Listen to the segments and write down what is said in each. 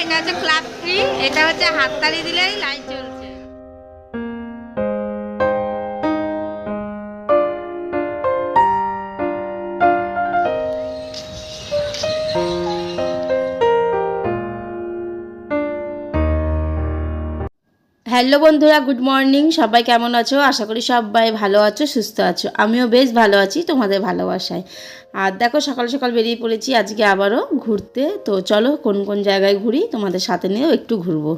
এটা হচ্ছে club free এটা হচ্ছে হাততালি দিলেই লাইট হ্যালো বন্ধুরা, গুড মর্নিং। সবাই কেমন আছো? আশা করি সবাই ভালো আছো, সুস্থ আছো। আমিও বেশ ভালো আছি, তোমাদের ভালোবাসায়। আর দেখো, সকাল সকাল বেরিয়ে পড়েছি, আজকে আবারও ঘুরতে। তো চলো, কোন কোন জায়গায় ঘুরি, তোমাদের সাথে নিয়েও একটু ঘুরবো।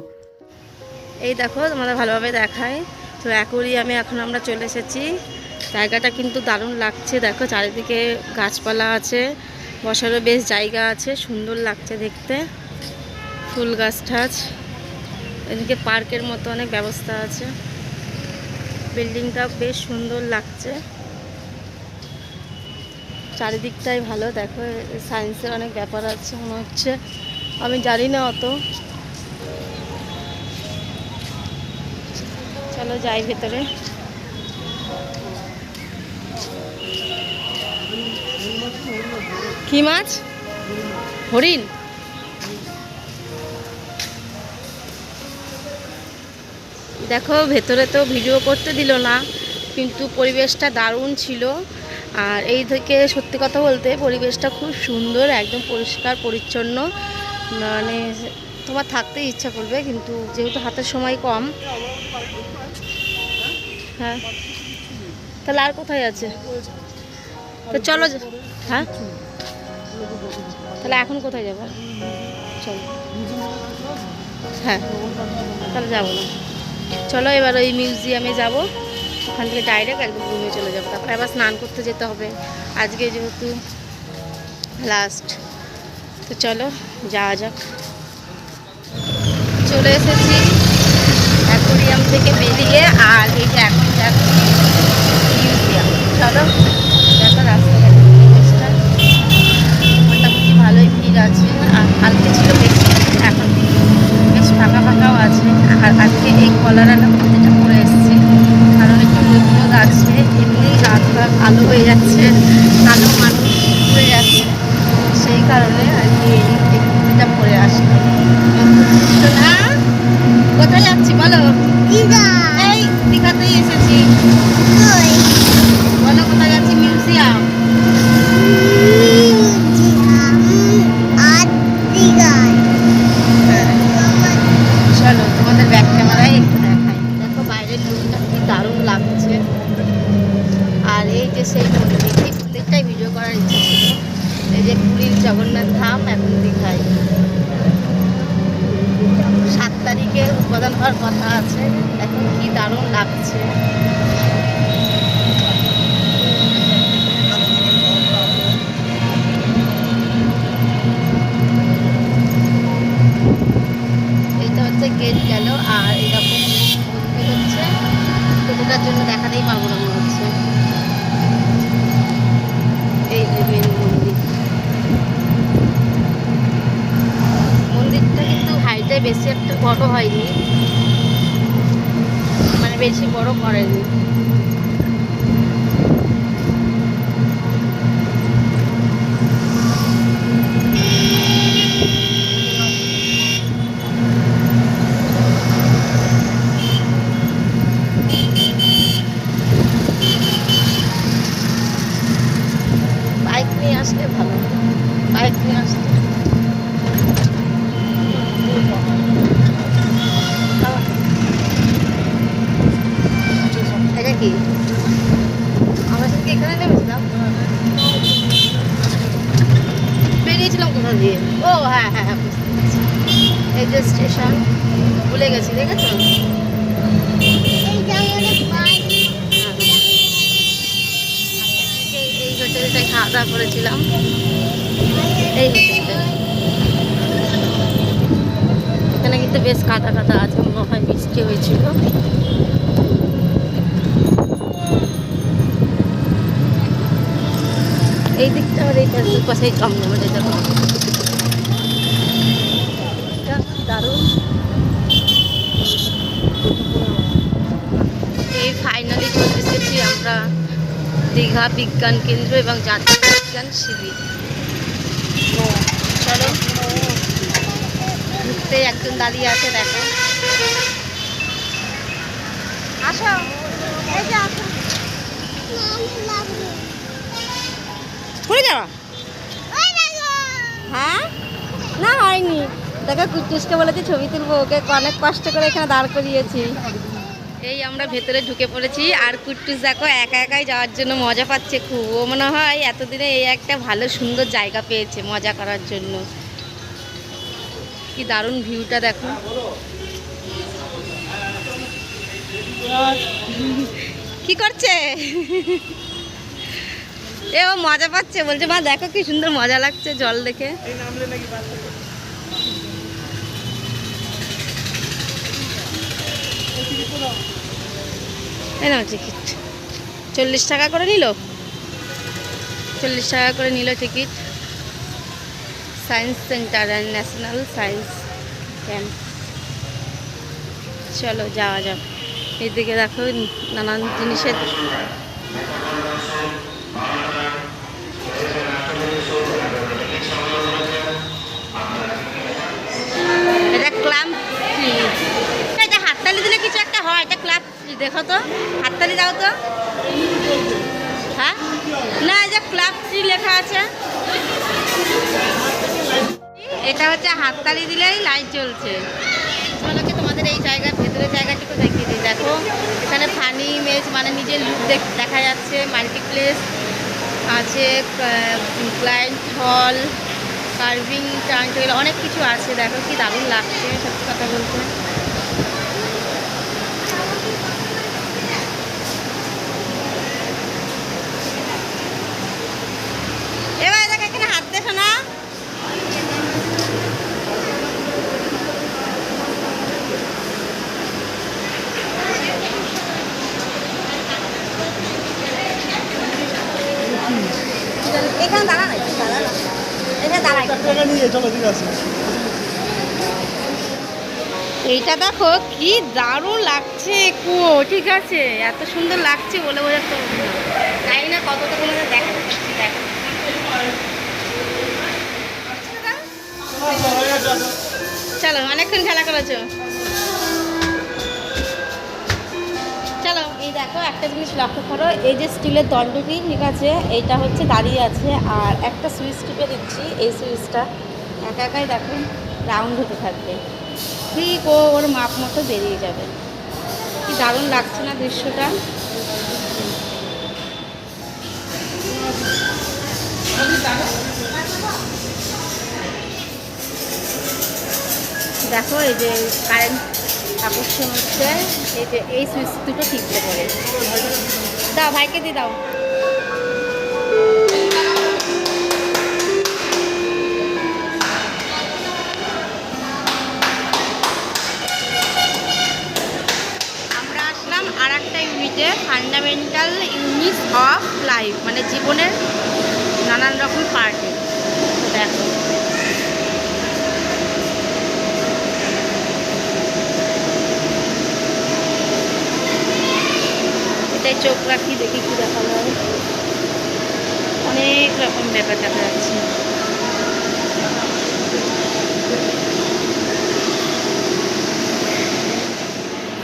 এই দেখো, তোমাদের ভালোভাবে দেখায় তো অ্যাকোরিয়ামে এখন আমরা চলে এসেছি। জায়গাটা কিন্তু দারুণ লাগছে। দেখো, চারিদিকে গাছপালা আছে, বসারও বেশ জায়গা আছে, সুন্দর লাগছে দেখতে। ফুল গাছ, ঠাছ। এদিকে পার্কের মতো অনেক ব্যবস্থা আছে। বিল্ডিংটা বেশ সুন্দর লাগছে। চারিদিকটাই ভালো, দেখো সায়েন্সের অনেক ব্যাপার আছে মনে হচ্ছে। আমি জানি না অত। চলো যাই ভেতরে। কি মাছ? হরিণ? দেখো, ভেতরে তো ভিডিও করতে দিল না, কিন্তু পরিবেশটা দারুণ ছিল। আর এই থেকে সত্যি কথা বলতে পরিবেশটা খুব সুন্দর, একদম পরিষ্কার, পরিচ্ছন্ন। মানে তোমার থাকতেই ইচ্ছা করবে, কিন্তু যেহেতু হাতের সময় কম। হ্যাঁ। তাহলে আর কোথায় আছে? তো চলো হ্যাঁ? তাহলে এখন কোথায় যাব? চলো। হ্যাঁ। তাহলে যাব না। চলো এবার ওই মিউজিয়ামে যাব। ওখান থেকে ডাইরেক্ট একদম রুমে চলে যাব। তারপরে আবার স্নান করতে যেতে হবে। আজকে যেহেতু লাস্ট তো চলো যাওয়া যাক। চলে এসেছি অ্যাকোরিয়াম থেকে বেরিয়ে আর এই যে এখন যাচ্ছি মিউজিয়াম চলো দেখো পরিবেশটা মোটামুটি ভালোই ভিড় আছে। আর কালকে ছিল বেশি এখন বেশ ফাঁকা ফাঁকাও আছে আর আজকে এই কলারাটা প্রতিটা পরে এসছে কারণ একটু রোদ রোদ আছে এমনি রাত রাত আলো হয়ে যাচ্ছে কালো মানুষ হয়ে যাচ্ছে সেই কারণে আর কি এই এই কুর্তিটা পরে আসি না কোথায় যাচ্ছি বলো এই দীঘাতেই এসেছি বলো কোথায় যাচ্ছি মিউজিয়াম চলো তোমাদের ব্যাক ক্যামেরায় একটু দেখাই দেখো বাইরের লুকটা কি দারুণ লাগছে আর এই যে সেই মন্দির এই মন্দিরটাই ভিডিও করার ইচ্ছা ছিল এই যে পুরীর জগন্নাথ ধাম এখন দীঘায় সাত তারিখে উদ্বোধন হওয়ার কথা আছে এখন কি দারুণ এইটা হচ্ছে গেট গেল, আর এরকম হচ্ছে। টুকুটার জন্য দেখাতেই পারব না মনে হচ্ছে। এই যে মেন মন্দির। মন্দিরটা কিন্তু হাইটে বেশি একটা বড় হয়নি। বেশি বড় করেনি। আসলে ভালো। বাইক নিয়ে আসলে এটা কি আমরা সেদিকে এখানে নেমেছিলাম ও হ্যাঁ হ্যাঁ হ্যাঁ স্টেশন ভুলে গেছি, দেখেছ? এই এই হোটেলটায় খাওয়া দাওয়া করেছিলাম। এই হোটেলটায়। এখানে কিন্তু বেশ কাদা কাদা আছে, মনে হয় বৃষ্টি হয়েছিল। এই দিকটা আর এই পাশেই কম নেবে যেতে হবে এটা দারুণ এই ফাইনালি চলে এসেছি আমরা দীঘা বিজ্ঞান কেন্দ্র এবং জাতীয় বিজ্ঞান শিবির। চলো। ঘুরতে একজন দাঁড়িয়ে আছে, দেখো। হ্যাঁ? না, হয়নি। দেখো কুটুসকে বলেছি ছবি তুলবো, ওকে অনেক কষ্ট করে এখানে দাঁড় করিয়েছি। এই আমরা ভেতরে ঢুকে পড়েছি আর কুট্টুস দেখো একা একাই যাওয়ার জন্য মজা পাচ্ছে খুব। ও মনে হয় এতদিনে এই একটা ভালো সুন্দর জায়গা পেয়েছে মজা করার জন্য। কি দারুণ ভিউটা দেখো। কি করছে? এ ও মজা পাচ্ছে, বলছে, মা, দেখো কি সুন্দর মজা লাগছে জল দেখে। নাও টিকিট চল্লিশ টাকা করে নিল? চল্লিশ টাকা করে নিল ticket science centre and national science camp চলো, যাওয়া যাক। এদিকে দেখো, নানান জিনিসের এটা ক্লাম ট্রি এটা হাততালি দিলে কিছু একটা ক্লাব, দেখো তো, হাততালি দাও তো। হ্যাঁ? না, এই যে ক্লাব ট্রি লেখা আছে। এটা হচ্ছে হাততালি দিলেই লাইট জ্বলছে চলোকে তোমাদের এই জায়গার ভেতরের জায়গাটুকু দেখিয়ে দিই। দেখো, এখানে ফানি ইমেজ মানে নিজের লুক দেখা যাচ্ছে মাল্টিপ্লেস আছে ক্লায়েন্ট হল কার্ভিং টার্ন অনেক কিছু আছে। দেখো, কি দারুণ লাগছে, সত্যি কথা বলতে এবার দেখো এখানে হাত দেখো না এখানে দাঁড়া না দাঁড়া না। এখানে দাঁড়া টাকা নিয়ে চলো ঠিক আছে। এইটা দেখো কি দারুণ লাগছে কুয়ো ঠিক আছে? এত সুন্দর লাগছে বলে বোঝাতে পারব না। জানি না কতটা কোনো দেখা দেখো। চলো অনেকক্ষণ খেলা করেছ। দেখো, একটা জিনিস লক্ষ্য করো, এই যে স্টিলের দণ্ডটি, ঠিক আছে, এইটা হচ্ছে দাঁড়িয়ে আছে, আর একটা সুইচ টিপে দিচ্ছি, এই সুইচটা একা একাই দেখো রাউন্ড হতে থাকবে। ঠিক ও ওর মাপ মতো বেরিয়ে যাবে। কি দারুণ লাগছে না দৃশ্যটা? দেখো, এই যে কারেন্ট আকর্ষণ হচ্ছে, এই যে এই সুইচ দুটো টিপতে পারে। দাও, ভাইকে দিয়ে দাও। আমরা আসলাম আর একটা ইউনিটে ফান্ডামেন্টাল ইউনিট অফ লাইফ মানে জীবনের নানান রকম পার্টে দেখো। এটাই চোখ রাখি, দেখি কি দেখা যায় অনেক রকম ব্যাপার দেখা যাচ্ছে।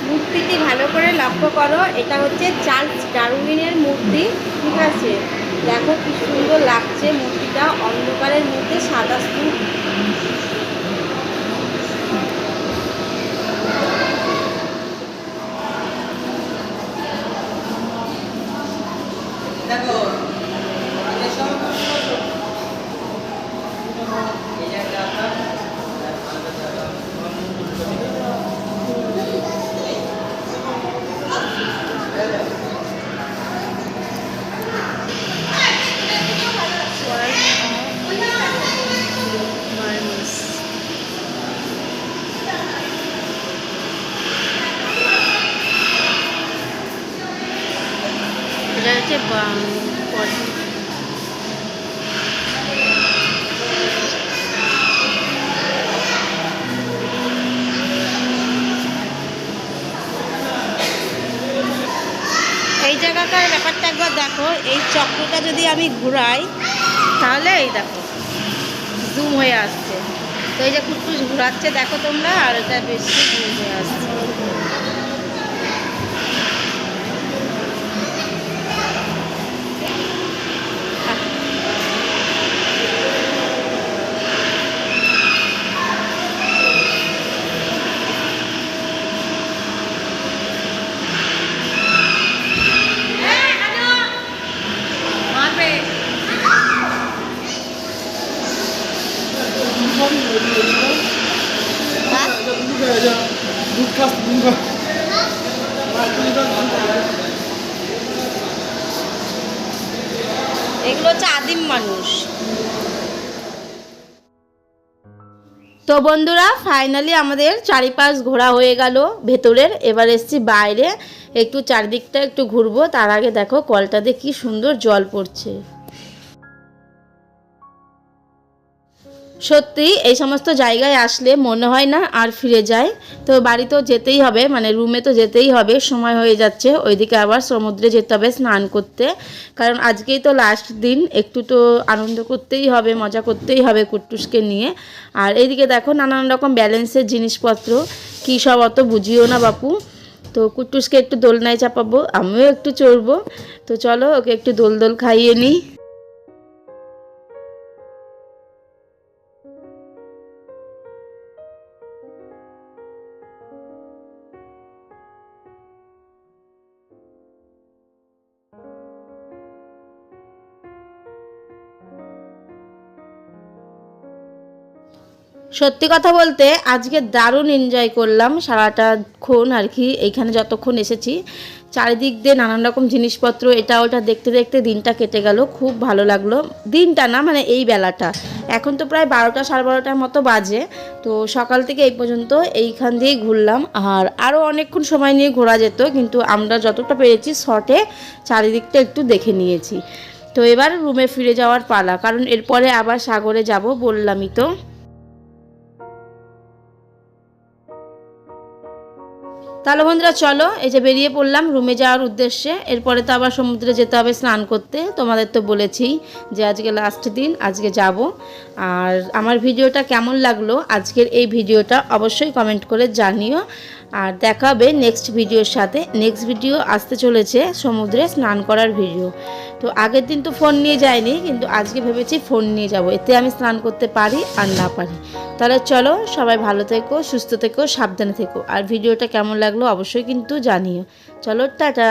মূর্তিটি ভালো করে লক্ষ্য করো, এটা হচ্ছে চার্লস ডারউইনের মূর্তি, ঠিক আছে? দেখো কি সুন্দর লাগছে মূর্তিটা, অন্ধকারের মধ্যে সাদা স্তূপ। এটা হচ্ছে এই জায়গাটার ব্যাপারটা একবার দেখো, এই চক্রটা যদি আমি ঘুরাই, তাহলে এই দেখো জুম হয়ে আসছে। তো এই যে কুটকুস ঘোরাচ্ছে, দেখো তোমরা, আর এটা বেশি ঘুরে আসছে। এগুলো হচ্ছে আদিম মানুষ। তো বন্ধুরা ফাইনালি আমাদের চারিপাশ ঘোরা হয়ে গেল। ভেতরের, এবার এসছি বাইরে। একটু চারদিকটা একটু ঘুরবো। তার আগে দেখো, কলটাতে কি সুন্দর জল পড়ছে। সত্যি, এই সমস্ত জায়গায় আসলে মনে হয় না আর ফিরে যায়। তো বাড়ি তো যেতেই হবে মানে রুমে তো যেতেই হবে, সময় হয়ে যাচ্ছে। ওইদিকে আবার সমুদ্রে যেতে হবে স্নান করতে। কারণ আজকেই তো লাস্ট দিন, একটু তো আনন্দ করতেই হবে, মজা করতেই হবে কুট্টুসকে নিয়ে। আর এইদিকে দেখো নানান রকম ব্যালেন্সের জিনিসপত্র, কী সব অত বুঝিও না বাপু। তো কুট্টুসকে একটু দোলনায় চাপাবো, আমিও একটু চড়বো। তো চলো ওকে একটু দোল দোল খাইয়ে নিই। সত্যি কথা বলতে আজকে দারুণ এনজয় করলাম সারাটাক্ষণ আর কি, এইখানে যতক্ষণ এসেছি। চারিদিক দিয়ে নানান রকম জিনিসপত্র, এটা ওটা দেখতে দেখতে দিনটা কেটে গেল, খুব ভালো লাগল। দিনটা না মানে এই বেলাটা। এখন তো প্রায় বারোটা সাড়ে বারোটার মতো বাজে, তো সকাল থেকে এই পর্যন্ত এইখান দিয়েই ঘুরলাম। আর আরও অনেকক্ষণ সময় নিয়ে ঘোরা যেত, কিন্তু আমরা যতটা পেরেছি শর্টে চারিদিকটা একটু দেখে নিয়েছি। তো এবার রুমে ফিরে যাওয়ার পালা, কারণ এরপরে আবার সাগরে যাব বললামই তো। তাহলে বন্ধুরা চলো, এই যে বেরিয়ে পড়লাম রুমে যাওয়ার উদ্দেশ্যে। এরপরে তো আবার সমুদ্রে যেতে হবে স্নান করতে। তোমাদের তো বলেছি যে আজকে লাস্ট দিন, আজকে যাব। আর আমার ভিডিওটা কেমন লাগল, আজকের এই ভিডিওটা অবশ্যই কমেন্ট করে জানিও। আর দেখাবে নেক্সট ভিডিওর সাথে। নেক্সট ভিডিও আসতে চলেছে সমুদ্রে স্নান করার ভিডিও তো আগের দিন তো ফোন নিয়ে যাইনি, কিন্তু আজকে ভেবেছি ফোন নিয়ে যাব। এতে আমি স্নান করতে পারি আর না পারি। তাহলে চলো সবাই ভালো থেকো, সুস্থ থেকো, সাবধানে থেকো। আর ভিডিওটা কেমন লাগল অবশ্যই কিন্তু জানিও। চলো, টাটা!